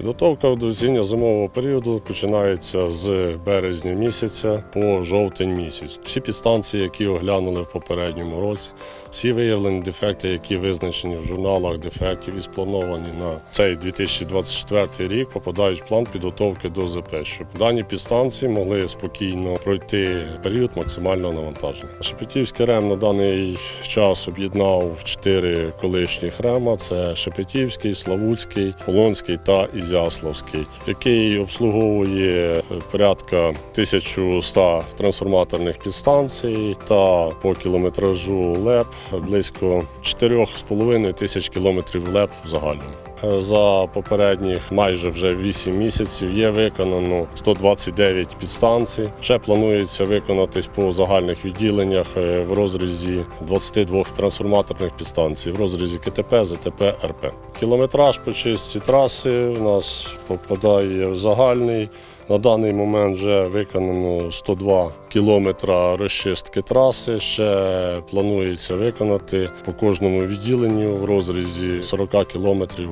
Підготовка до осінньо-зимового періоду починається з березня місяця по жовтень місяць. Всі підстанції, які оглянули в попередньому році, всі виявлені дефекти, які визначені в журналах дефектів і сплановані на цей 2024 рік, попадають в план підготовки до ЗП, щоб дані підстанції могли спокійно пройти період максимального навантаження. Шепетівський РЕМ на даний час об'єднав чотири колишніх рема: це Шепетівський, Славутський, Полонський та Ізяславський, який обслуговує порядка 1100 трансформаторних підстанцій та по кілометражу ЛЕП близько 4,5 тисяч кілометрів ЛЕП в загальному. За попередніх майже вже 8 місяців є виконано 129 підстанцій. Ще планується виконатись по загальних відділеннях е, в розрізі 22 трансформаторних підстанцій, в розрізі КТП, ЗТП, РП. Кілометраж по чистці траси у нас попадає в загальний. На даний момент вже виконано 102 кілометра розчистки траси. Ще планується виконати по кожному відділенню в розрізі 40 кілометрів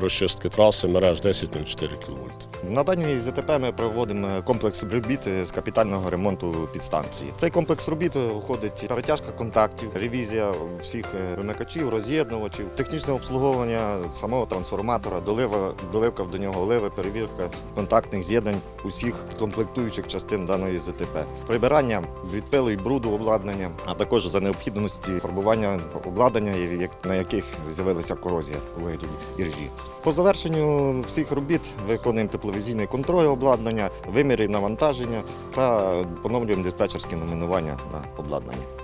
розчистки траси мереж 10,04 км. На даній ЗТП ми проводимо комплекс робіт з капітального ремонту підстанції. Цей комплекс робіт входить перетяжка контактів, ревізія всіх е, вимикачів, роз'єднувачів, технічне обслуговування самого трансформатора, долива, доливка до нього оливи, перевірка контактних з'єднань усіх комплектуючих частин даної ЗТП, прибирання від пилу і бруду обладнання, а також за необхідності фарбування обладнання, на яких з'явилася корозія у вигляді іржі. По завершенню всіх робіт виконуємо тепловізійний контроль обладнання, виміри навантаження та поновлюємо диспетчерське номінування на обладнання.